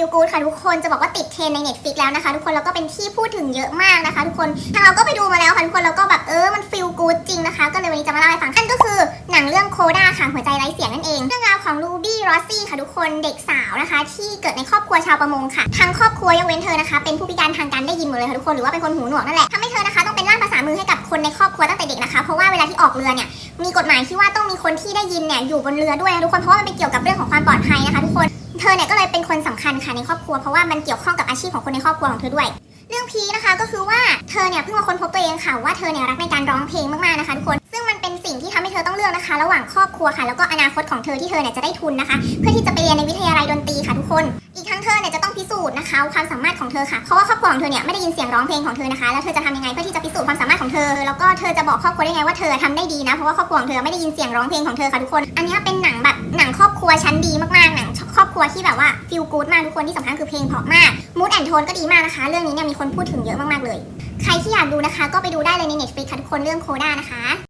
ฟิลกู o ดค่ะทุกคนจะบอกว่าติดเทรนใน Netflix แล้วนะคะ ทุกคนแล้วก็เป็นที่พูดถึงเยอะมากนะคะ ทุกคนทางเราก็ไปดูมาแล้วค่ะทุกคนแล้วก็แบบเออมันฟิลกู o ดจริงนะคะ ก็เลยวันนี้จะมาเล่าให้ฟังนั่นก็คือหนังเรื่องโคด้าค่ะหัวใจไร้เสียงนั่นเอง เรื่องราวของลูบี้รอสซี่ค่ะทุกคนเด็กสาวนะคะ ที่เกิดในครอบครัวชาวประมงค่ะทั้งครอบครัวยกเว้นเธอนะคะ เป็นผู้พิการทางการได้ยินหมดเลยค่ะทุกคนหรือว่าเป็นคนหูหนวกนั่นแหละทำให้เธอนะคะต้องเป็นล่ามภาษามือให้กับคนในครอบครัวตั้งแต่เด็กนะคะ เพราะว่าเวลาที่ออกเรือเนี่ยมีกฎหมายที่ว่าต้องมีคนที่ได้ยินเนี่ยอยู่บนเรือด้วยทุกคนเพราะว่ามันเป็นเกี่ยวกับเรื่องของความ คนสำคัญค่ะในครอบครัวเพราะว่ามันเกี่ยวข้องกับอาชีพของคนในครอบครัวของเธอด้วย เรื่องพีนะคะก็คือว่าเธอเนี่ยเพิ่งมาค้นพบตัวเองค่ะว่าเธอเนี่ยรักในการร้องเพลงมากๆนะคะทุกคน ซึ่งมันเป็นสิ่งที่ทำให้เธอต้องเลือกนะคะ ระหว่างครอบครัวค่ะ แล้วก็อนาคตของเธอที่เธอเนี่ยจะได้ทุนนะคะ เพื่อที่จะไปเรียนในวิทยาลัยดนตรีค่ะทุกคน อีกทั้งเธอเนี่ยจะต้องพิสูจน์นะคะความสามารถของเธอค่ะเพราะว่าครอบครัวของเธอเนี่ยไม่ได้ยินเสียงร้องเพลงของเธอนะคะแล้วเธอจะทำยังไงเพื่อที่จะพิสูจน์ความสามารถของเธอ แล้วก็เธอจะบอกครอบครัวได้ไงว่าเธอทำได้ดีนะเพราะว่าครอบครัวของเธอไม่ได้ยินเสียงร้องเพลงของเธอค่ะทุกคน อันนี้เป็นหนังแบบหนังครอบครัวชั้นดีมากๆหนัง ครัวที่แบบว่าฟิลกู๊ดมากทุกคนที่สำคัญคือเพลงเพราะมากมูดแอนโทนก็ดีมากนะคะ เรื่องนี้เนี่ยมีคนพูดถึงเยอะมากๆเลย ใครที่อยากดูนะคะ ก็ไปดูได้เลยใน Netflix ค่ะทุกคนเรื่องโคด้านะคะ